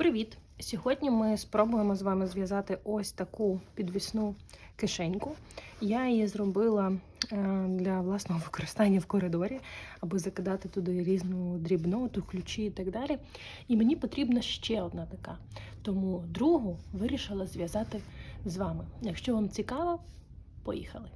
Привіт! Сьогодні ми спробуємо з вами зв'язати ось таку підвісну кишеньку. Я її зробила е, для власного використання в коридорі, аби закидати туди різну дрібноту, ключі і так далі. І мені потрібна ще одна така. Тому другу вирішила зв'язати з вами. Якщо вам цікаво, поїхали!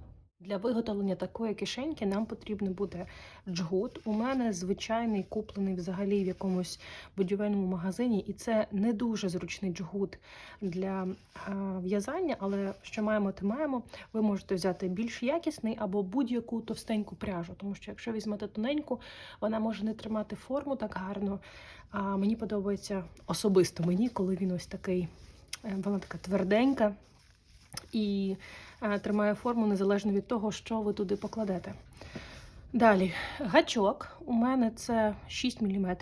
Для виготовлення такої кишеньки нам потрібно буде джгут. У мене звичайний куплений взагалі в якомусь будівельному магазині, і це не дуже зручний джгут для а, в'язання, але що маємо, то маємо. Ви можете взяти більш якісний або будь-яку товстеньку пряжу, тому що якщо візьмете тоненьку, вона може не тримати форму так гарно. А мені подобається особисто мені, коли він ось такий, е, вона така тверденька і е, тримає форму незалежно від того, що ви туди покладете. Далі, гачок. У мене це 6 мм.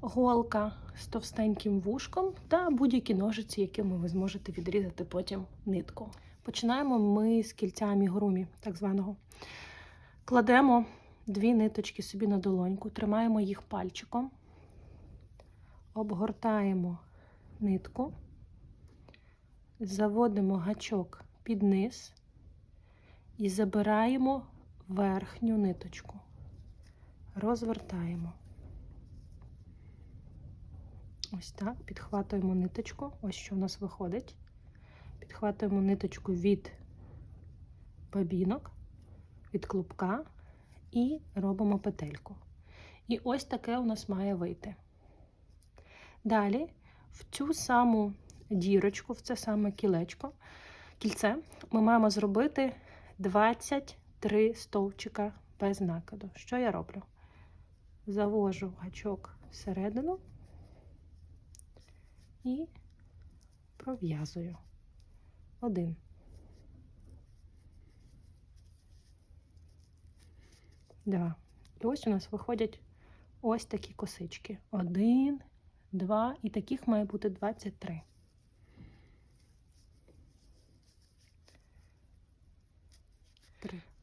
Голка з товстеньким вушком та будь-які ножиці, якими ви зможете відрізати потім нитку. Починаємо ми з кільця амігурумі, так званого. Кладемо дві ниточки собі на долоньку, тримаємо їх пальчиком, обгортаємо нитку заводимо гачок під низ і забираємо верхню ниточку, розвертаємо. Ось так, підхватуємо ниточку, ось що у нас виходить. Підхватуємо ниточку від бабінок, від клубка і робимо петельку. І ось таке у нас має вийти. Далі в цю саму дірочку в це саме кілечко, кільце, ми маємо зробити 23 стовпчика без накиду. Що я роблю? Завожу гачок всередину і пров'язую. Один. Два. І ось у нас виходять ось такі косички. Один, два, і таких має бути 23.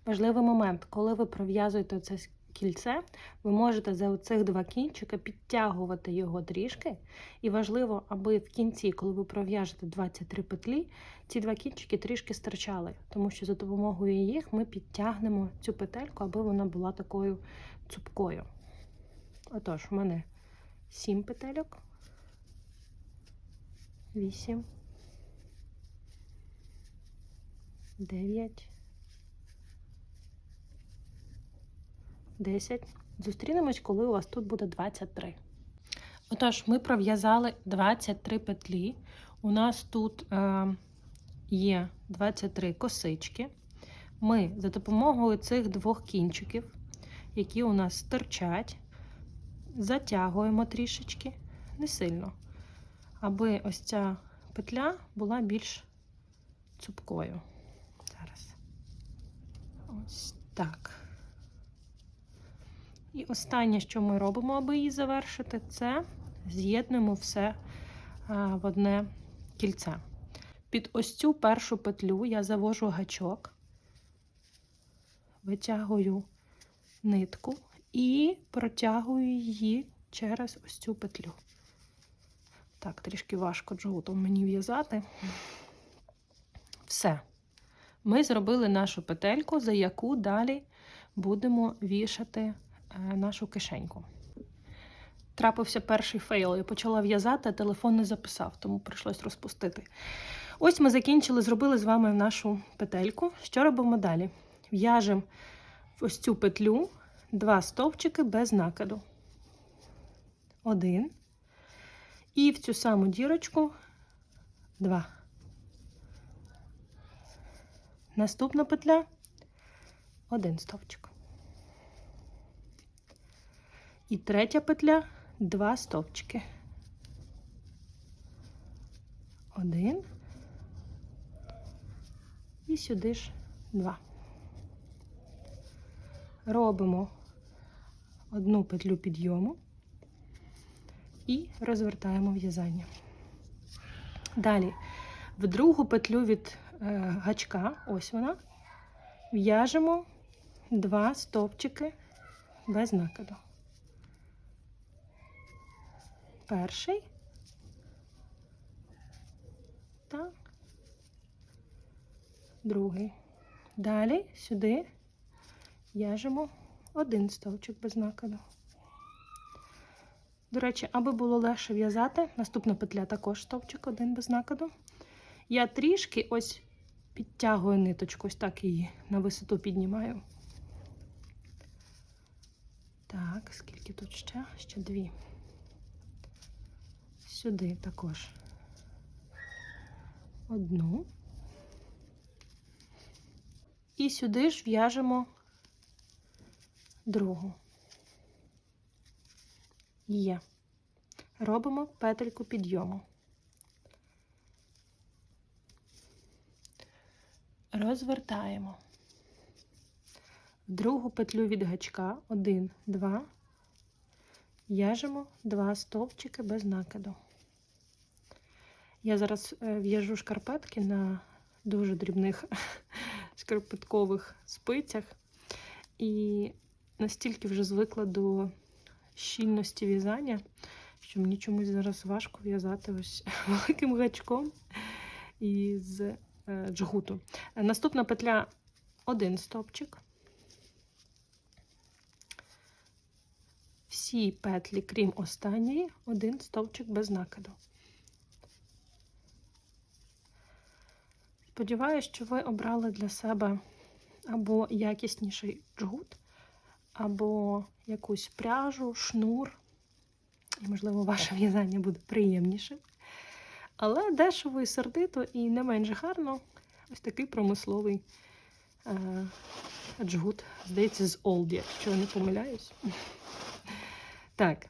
Важливий момент, коли ви пров'язуєте це кільце, ви можете за оцих два кінчика підтягувати його трішки. І важливо, аби в кінці, коли ви пров'яжете 23 петлі, ці два кінчики трішки стирчали, тому що за допомогою їх ми підтягнемо цю петельку, аби вона була такою цупкою. Отож, у мене 7 петельок, 8, 9. 10. Зустрінемось, коли у вас тут буде 23. Отож, ми пров'язали 23 петлі. У нас тут е, є 23 косички. Ми за допомогою цих двох кінчиків, які у нас стирчать, затягуємо трішечки, не сильно, аби ось ця петля була більш цупкою. Зараз. Ось так. І останнє, що ми робимо, аби її завершити, це з'єднуємо все в одне кільце. Під ось цю першу петлю я завожу гачок, витягую нитку і протягую її через ось цю петлю. Так, трішки важко джгутом мені в'язати. Все. Ми зробили нашу петельку, за яку далі будемо вішати. Е, нашу кишеньку. Трапився перший фейл. Я почала в'язати, а телефон не записав, тому прийшлось розпустити. Ось ми закінчили, зробили з вами нашу петельку. Що робимо далі? В'яжемо в ось цю петлю два стовпчики без накиду. Один. І в цю саму дірочку два. Наступна петля один стовпчик. І третя петля два стовпчики. Один. І сюди ж два. Робимо одну петлю підйому і розвертаємо в'язання. Далі в другу петлю від е, гачка, ось вона, в'яжемо два стовпчики без накиду. Перший та другий. Далі сюди в'яжемо один стовпчик без накиду. До речі, аби було легше в'язати, наступна петля також стовпчик один без накиду. Я трішки ось підтягую ниточку, ось так її на висоту піднімаю. Так, скільки тут ще? Ще дві. Сюди також одну. І сюди ж в'яжемо другу. Є. Робимо петельку підйому. Розвертаємо. В другу петлю від гачка 1, 2, в'яжемо 2 стовпчики без накиду. Я зараз е, в'яжу шкарпетки на дуже дрібних шкарпеткових спицях і настільки вже звикла до щільності в'язання, що мені чомусь зараз важко в'язати ось великим гачком із е, джгуту. Наступна петля один стовпчик. Всі петлі, крім останньої, один стовпчик без накиду. Сподіваюсь, що ви обрали для себе або якісніший джгут, або якусь пряжу, шнур, і, можливо, ваше в'язання буде приємніше. Але дешево і сердито, і не менш гарно ось такий промисловий е, джгут. Здається, з Олді, якщо я не помиляюсь. Так.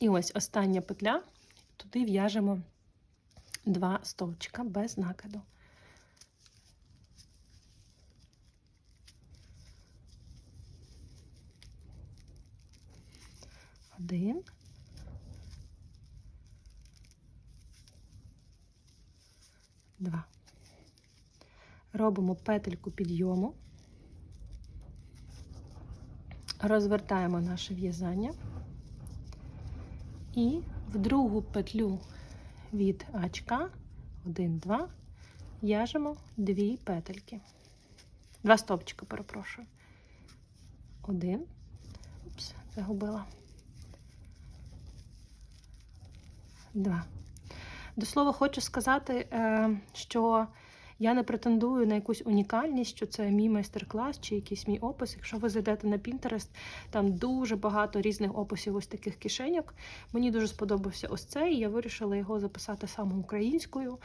І ось остання петля. Туди в'яжемо два стовпчика без накиду. Один. Два. Робимо петельку підйому, розвертаємо наше в'язання і в другу петлю від гачка 1, 2 в'яжемо дві петельки. Два стовпчика, перепрошую. Один. Упс, загубила. Два. До слова, хочу сказати, е, що я не претендую на якусь унікальність, що це мій майстер-клас чи якийсь мій опис. Якщо ви зайдете на Pinterest, там дуже багато різних описів ось таких кишеньок. Мені дуже сподобався ось цей, і я вирішила його записати саме українською.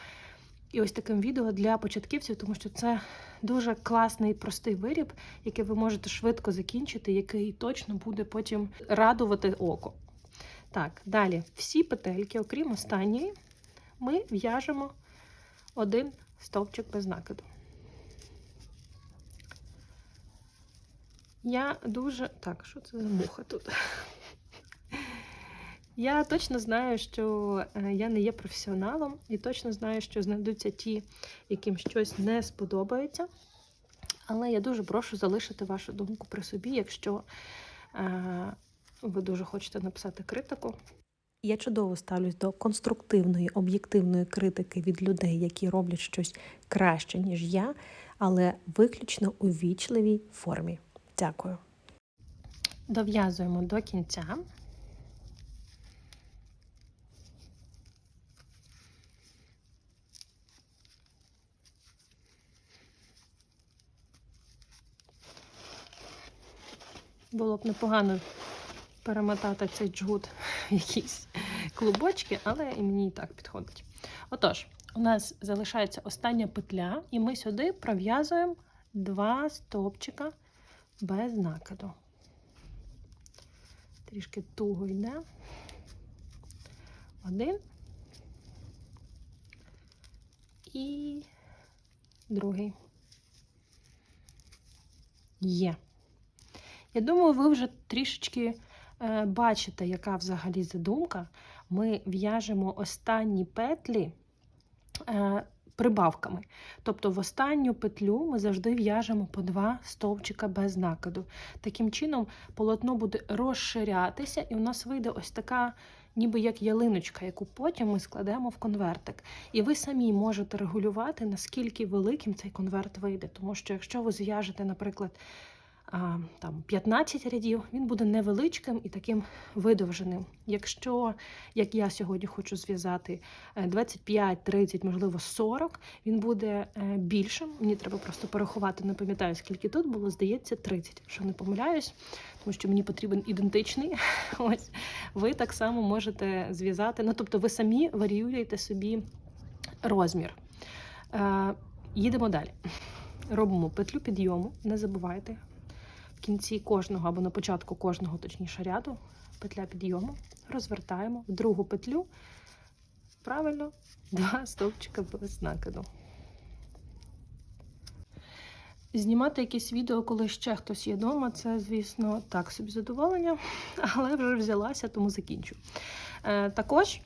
І ось таким відео для початківців, тому що це дуже класний простий виріб, який ви можете швидко закінчити, який точно буде потім радувати око. Так, далі всі петельки, окрім останньої, ми в'яжемо один стовпчик без накиду. Я дуже. Так, що це за муха тут? Я точно знаю, що е, я не є професіоналом, і точно знаю, що знайдуться ті, яким щось не сподобається. Але я дуже прошу залишити вашу думку при собі, якщо е, ви дуже хочете написати критику. Я чудово ставлюсь до конструктивної, об'єктивної критики від людей, які роблять щось краще, ніж я, але виключно у вічливій формі. Дякую. Дов'язуємо до кінця. Було б непогано перемотати цей джгут якісь клубочки, але і мені і так підходить. Отож, у нас залишається остання петля, і ми сюди пров'язуємо два стовпчика без накиду. Трішки туго йде. Один. І другий. Є. Я думаю, ви вже трішечки бачите, яка взагалі задумка. Ми в'яжемо останні петлі е, прибавками. Тобто в останню петлю ми завжди в'яжемо по два стовпчика без накиду. Таким чином полотно буде розширятися, і у нас вийде ось така, ніби як ялиночка, яку потім ми складемо в конвертик. І ви самі можете регулювати, наскільки великим цей конверт вийде. Тому що якщо ви зв'яжете, наприклад, там 15 рядів, він буде невеличким і таким видовженим. Якщо, як я сьогодні хочу зв'язати е, 25, 30, можливо, 40, він буде е, більшим. Мені треба просто порахувати, не пам'ятаю, скільки тут було, здається, 30, якщо не помиляюсь, тому що мені потрібен ідентичний. Ось ви так само можете зв'язати. Ну, тобто, ви самі варіюєте собі розмір. Е, Їдемо далі. Робимо петлю підйому, не забувайте. В кінці кожного або на початку кожного, точніше, ряду, петля підйому, розвертаємо в другу петлю. Правильно, два стовпчика без накиду. Знімати якісь відео, коли ще хтось є вдома, це, звісно, так собі задоволення, але вже взялася, тому закінчу. Е, також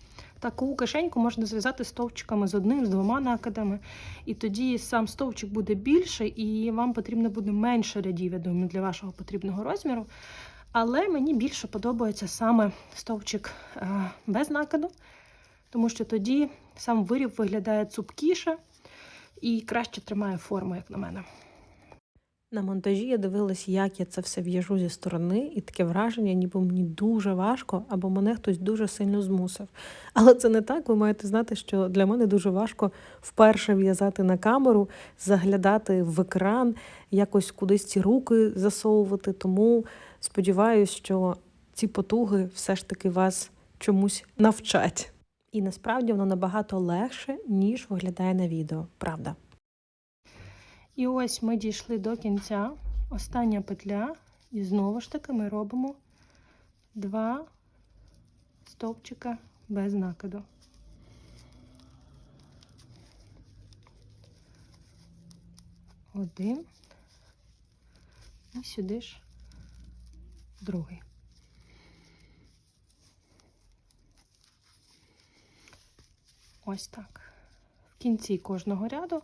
таку кишеньку можна зв'язати стовпчиками з одним, з двома накидами, і тоді сам стовпчик буде більший, і вам потрібно буде менше рядів, я думаю, для вашого потрібного розміру. Але мені більше подобається саме стовпчик е, без накиду, тому що тоді сам виріб виглядає цупкіше і краще тримає форму, як на мене. На монтажі я дивилась, як я це все в'яжу зі сторони, і таке враження, ніби мені дуже важко, або мене хтось дуже сильно змусив. Але це не так. Ви маєте знати, що для мене дуже важко вперше в'язати на камеру, заглядати в екран, якось кудись ці руки засовувати. Тому сподіваюся, що ці потуги все ж таки вас чомусь навчать. І насправді воно набагато легше, ніж виглядає на відео, правда. І ось ми дійшли до кінця. Остання петля, і знову ж таки ми робимо два стовпчика без накиду. Один. І сюди ж другий. Ось так. В кінці кожного ряду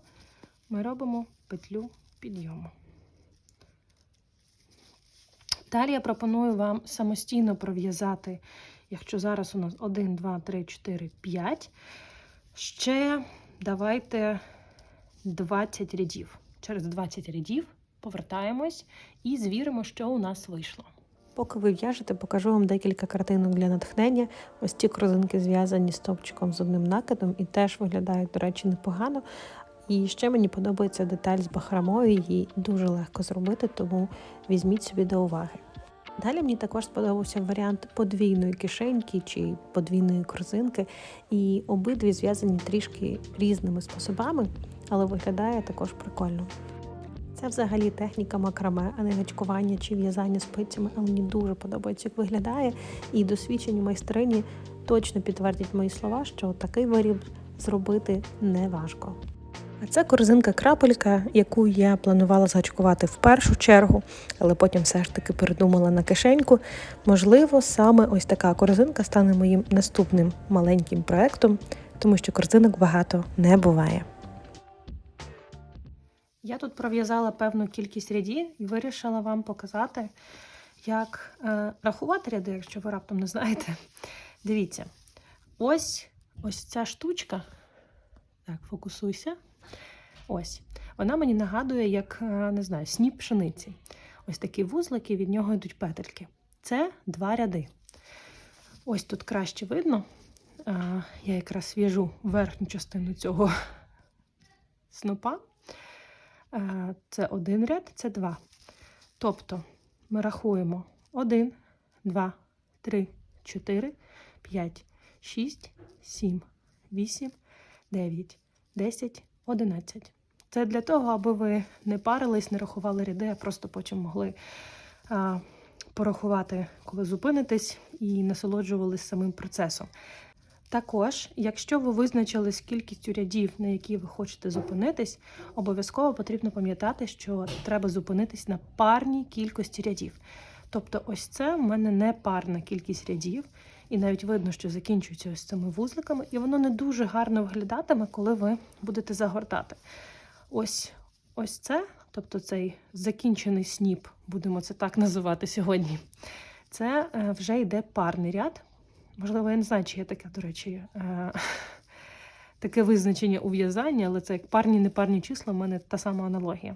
ми робимо петлю підйому. Далі я пропоную вам самостійно пров'язати, якщо зараз у нас 1, 2, 3, 4, 5, ще давайте 20 рядів. Через 20 рядів повертаємось і звіримо, що у нас вийшло. Поки ви в'яжете, покажу вам декілька картинок для натхнення. Ось ці корзинки зв'язані стовпчиком з одним накидом і теж виглядають, до речі, непогано. І ще мені подобається деталь з бахромою, її дуже легко зробити, тому візьміть собі до уваги. Далі мені також сподобався варіант подвійної кишеньки чи подвійної корзинки, і обидві зв'язані трішки різними способами, але виглядає також прикольно. Це взагалі техніка макраме, а не гачкування чи в'язання спицями, але мені дуже подобається, як виглядає. І досвідчені майстрині точно підтвердять мої слова, що такий виріб зробити не важко. А це корзинка крапелька, яку я планувала згачкувати в першу чергу, але потім все ж таки передумала на кишеньку. Можливо, саме ось така корзинка стане моїм наступним маленьким проектом, тому що корзинок багато не буває. Я тут пров'язала певну кількість рядів і вирішила вам показати, як е, рахувати ряди, якщо ви раптом не знаєте. Дивіться, ось ось ця штучка. Так, фокусуйся. Ось. Вона мені нагадує, як, е, не знаю, сніп пшениці. Ось такі вузлики, від нього йдуть петельки. Це два ряди. Ось тут краще видно. Е, Я якраз в'яжу верхню частину цього снопа. Е, Це один ряд, це два. Тобто ми рахуємо 1, 2, 3, 4, 5, 6, 7, 8, 9, 10, 11. Це для того, аби ви не парились, не рахували ряди, а просто потім могли а, порахувати, коли зупинитесь, і насолоджувались самим процесом. Також, якщо ви визначились кількістю рядів, на які ви хочете зупинитись, обов'язково потрібно пам'ятати, що треба зупинитись на парній кількості рядів. Тобто, ось це в мене не парна кількість рядів. І навіть видно, що закінчується ось цими вузликами, і воно не дуже гарно виглядатиме, коли ви будете загортати. Ось ось це, тобто цей закінчений сніп, будемо це так називати сьогодні. Це е, вже йде парний ряд. Можливо, я не знаю, чи є таке, до речі, е, таке визначення у в'язанні, але це як парні, непарні числа, в мене та сама аналогія.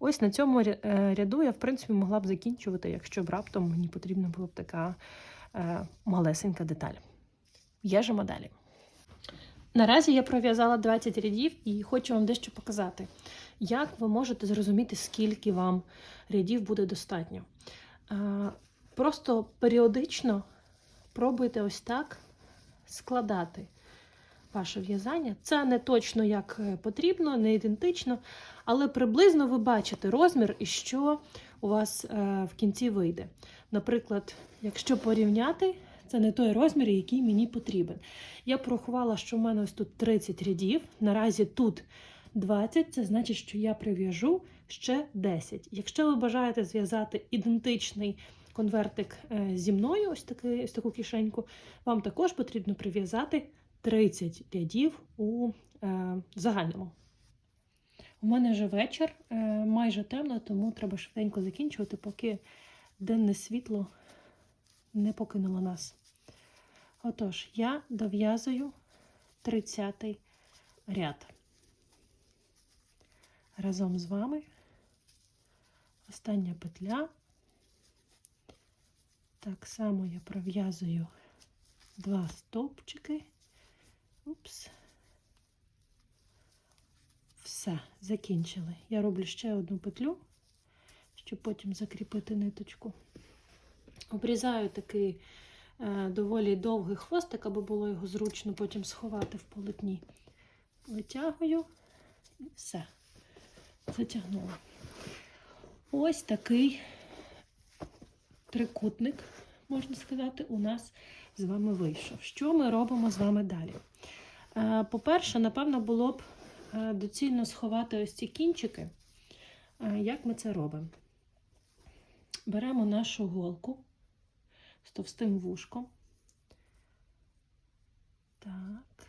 Ось на цьому е, ряду я, в принципі, могла б закінчувати, якщо б раптом мені потрібна була б така малесенька деталь. В'яжемо далі. Наразі я пров'язала 20 рядів і хочу вам дещо показати, як ви можете зрозуміти, скільки вам рядів буде достатньо. Е, Просто періодично пробуйте ось так складати ваше в'язання. Це не точно як е, потрібно, не ідентично, але приблизно ви бачите розмір і що у вас е, в кінці вийде. Наприклад, якщо порівняти, це не той розмір, який мені потрібен. Я порахувала, що в мене ось тут 30 рядів, наразі тут 20, це значить, що я прив'яжу ще 10. Якщо ви бажаєте зв'язати ідентичний конвертик е, зі мною, ось, такий, ось таку кишеньку, вам також потрібно прив'язати 30 рядів у е, загальному. У мене вже вечір, е, майже темно, тому треба швиденько закінчувати, поки денне світло не покинуло нас. Отож, я дов'язую 30 ряд. Разом з вами остання петля. Так само я пров'язую два стовпчики. Упс. Все, закінчили. Я роблю ще одну петлю, щоб потім закріпити ниточку. Обрізаю такий е, доволі довгий хвостик, аби було його зручно потім сховати в полотні. Витягую і все. Затягнула. Ось такий трикутник, можна сказати, у нас з вами вийшов. Що ми робимо з вами далі? Е, По-перше, напевно, було б е, доцільно сховати ось ці кінчики. Е, Як ми це робимо? Беремо нашу голку з товстим вушком. Так.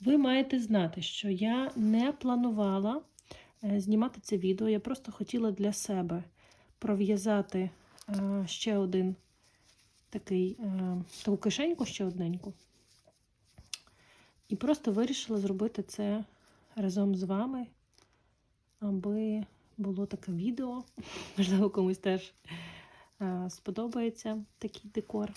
Ви маєте знати, що я не планувала е, знімати це відео. Я просто хотіла для себе пров'язати е, ще один такий, е, таку кишеньку, ще одненьку. І просто вирішила зробити це разом з вами, аби було таке відео. Можливо, комусь теж е, сподобається такий декор.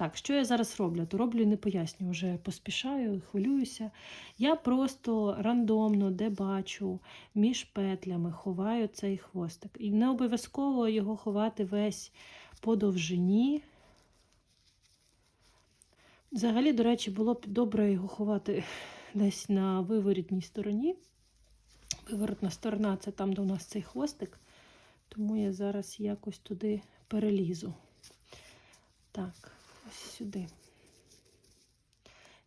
Так, що я зараз роблю? То роблю і не пояснюю, вже поспішаю, хвилююся. Я просто рандомно, де бачу, між петлями ховаю цей хвостик. І не обов'язково його ховати весь по довжині. Взагалі, до речі, було б добре його ховати десь на виворітній стороні. Виворотна сторона це там, де у нас цей хвостик, тому я зараз якось туди перелізу. Так, ось сюди.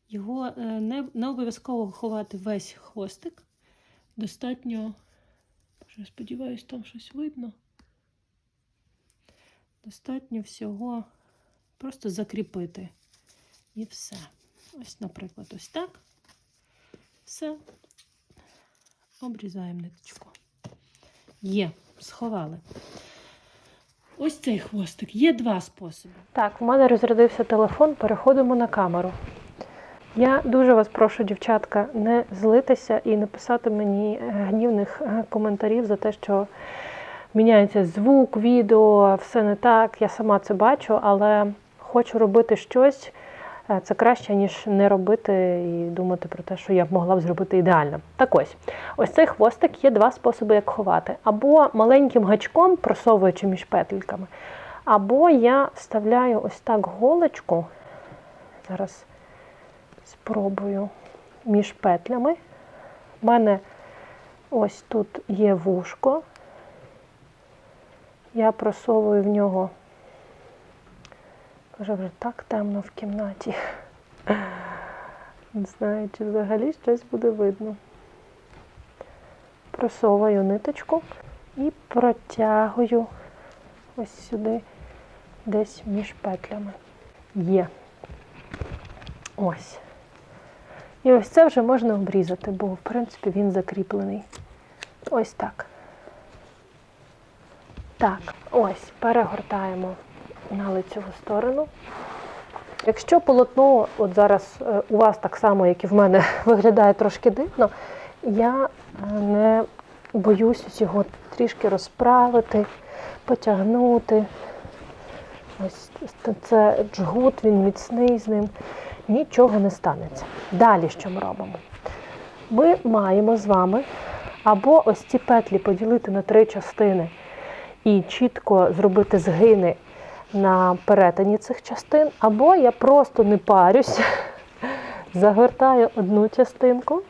Його е, не, не обов'язково ховати весь хвостик. Достатньо, Боже, сподіваюсь, там щось видно. Достатньо всього просто закріпити. І все. Ось, наприклад, ось так. Все. Обрізаємо ниточку. Є, сховали. Ось цей хвостик. Є два способи. Так, в мене розрядився телефон, переходимо на камеру. Я дуже вас прошу, дівчатка, не злитися і не писати мені е, гнівних е, коментарів за те, що міняється звук, відео, все не так. Я сама це бачу, але хочу робити щось. Е, Це краще, ніж не робити і думати про те, що я б могла б зробити ідеально. Так ось, ось цей хвостик є два способи, як ховати. Або маленьким гачком, просовуючи між петельками, або я вставляю ось так голочку. Зараз спробую між петлями. У мене ось тут є вушко. Я просовую в нього. Вже вже так темно в кімнаті. Не знаю, чи взагалі щось буде видно. Просовую ниточку і протягую ось сюди десь між петлями. Є. Ось. І ось це вже можна обрізати, бо в принципі він закріплений. Ось так. Так, ось, перегортаємо на лицеву сторону. Якщо полотно, от зараз е, у вас так само, як і в мене, виглядає трошки дивно, я е, не боюсь його трішки розправити, потягнути. Ось це джгут, він міцний з ним, нічого не станеться. Далі що ми робимо? Ми маємо з вами або ось ці петлі поділити на три частини і чітко зробити згини на перетині цих частин, або я просто не парюсь, загортаю одну частинку.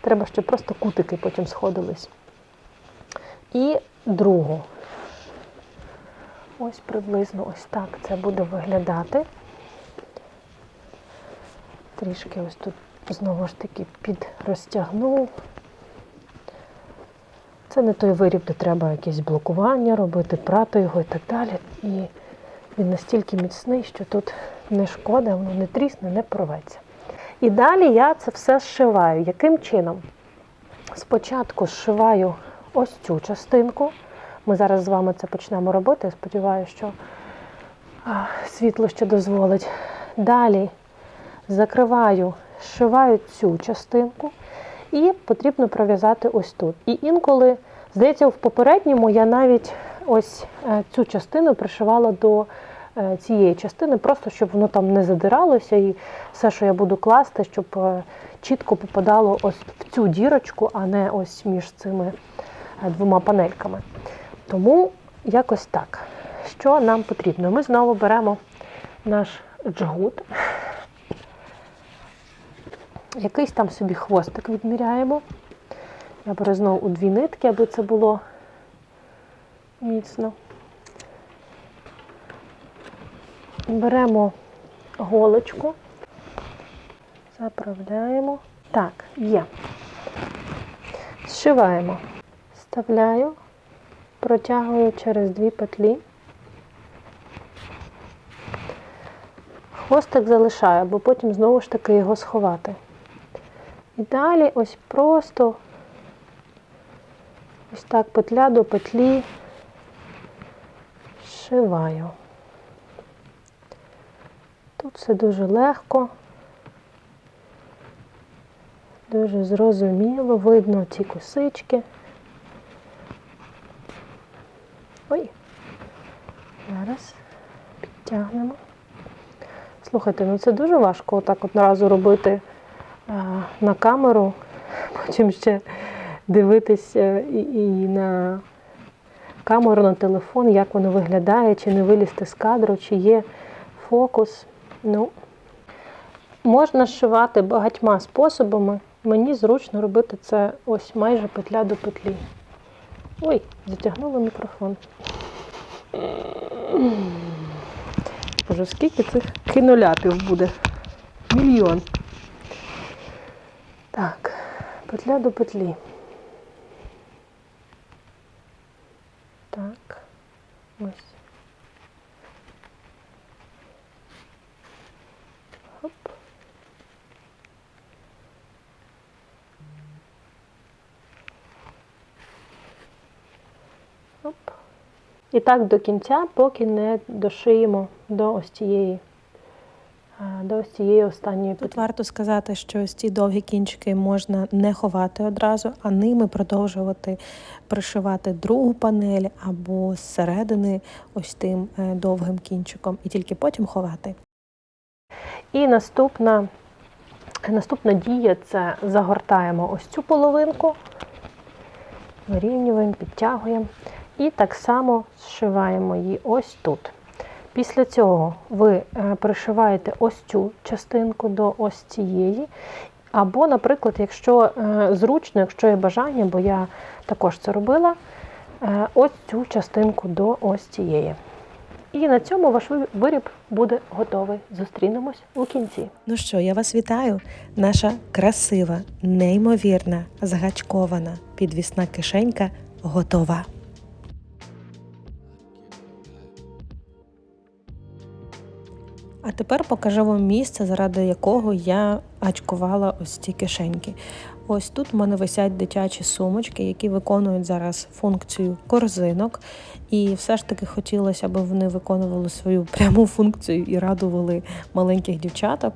Треба, щоб просто кутики потім сходились. І другу. Ось приблизно ось так це буде виглядати. Трішки ось тут знову ж таки підрозтягнув. Це не той виріб, де треба якесь блокування робити, прати його і так далі. І він настільки міцний, що тут не шкода, воно не трісне, не порветься. І далі я це все зшиваю. Яким чином? Спочатку зшиваю ось цю частинку. Ми зараз з вами це почнемо робити. Я сподіваюся, що світло ще дозволить. Далі закриваю, зшиваю цю частинку і потрібно пров'язати ось тут. І інколи, здається, в попередньому я навіть ось е, цю частину пришивала до цієї частини, просто щоб воно там не задиралося, і все, що я буду класти, щоб е, чітко попадало ось в цю дірочку, а не ось між цими е, двома панельками. Тому якось так. Що нам потрібно? Ми знову беремо наш джгут, якийсь там собі хвостик відміряємо. Я беру знову у дві нитки, аби це було міцно. Беремо голочку, заправляємо. Так, є. Зшиваємо. Вставляю, протягую через дві петлі. Хвостик залишаю, бо потім знову ж таки його сховати. І далі ось просто ось так петля до петлі зшиваю. Тут все дуже легко, дуже зрозуміло, видно ці косички. Ой, зараз підтягнемо. Слухайте, ну це дуже важко отак от наразу робити а, на камеру, потім ще дивитись е, і, і на камеру, на телефон, як воно виглядає, чи не вилізти з кадру, чи є фокус. Ну, можна зшивати багатьма способами. Мені зручно робити це ось майже петля до петлі. Ой, затягнула мікрофон. Боже, скільки цих киноляпів буде? Мільйон. Так, петля до петлі. Так, ось. І так до кінця, поки не дошиємо до ось цієї, а, до ось цієї останньої Тут варто сказати, що ось ці довгі кінчики можна не ховати одразу, а ними продовжувати пришивати другу панель або зсередини ось тим е, довгим кінчиком, і тільки потім ховати. І наступна, наступна дія це загортаємо ось цю половинку, вирівнюємо, підтягуємо. І так само зшиваємо її ось тут. Після цього ви е, пришиваєте ось цю частинку до ось цієї. Або, наприклад, якщо е, зручно, якщо є бажання, бо я також це робила, е, ось цю частинку до ось цієї. І на цьому ваш виріб буде готовий. Зустрінемось у кінці. Ну що, я вас вітаю. Наша красива, неймовірна, згачкована підвісна кишенька готова. А тепер покажу вам місце, заради якого я ачкувала ось ці кишеньки. Ось тут в мене висять дитячі сумочки, які виконують зараз функцію корзинок. І все ж таки хотілося, аби вони виконували свою пряму функцію і радували маленьких дівчаток.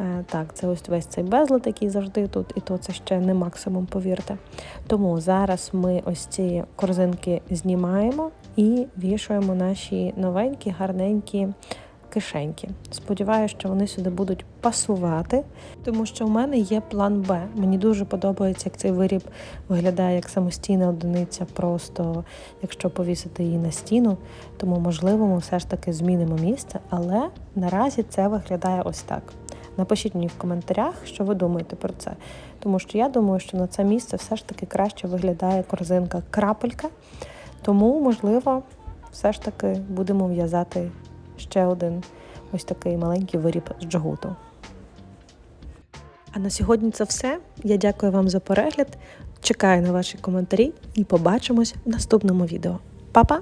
Е, Так, це ось весь цей безлад, який завжди тут, і то це ще не максимум, повірте. Тому зараз ми ось ці корзинки знімаємо і вішаємо наші новенькі, гарненькі кишеньки. Сподіваюся, що вони сюди будуть пасувати, тому що у мене є план Б. Мені дуже подобається, як цей виріб виглядає як самостійна одиниця, просто якщо повісити її на стіну. Тому, можливо, ми все ж таки змінимо місце, але наразі це виглядає ось так. Напишіть мені в коментарях, що ви думаєте про це. Тому що я думаю, що на це місце все ж таки краще виглядає корзинка крапелька. Тому, можливо, все ж таки будемо в'язати ще один ось такий маленький виріб з джгуту. А на сьогодні це все. Я дякую вам за перегляд. Чекаю на ваші коментарі і побачимось в наступному відео. Па-па!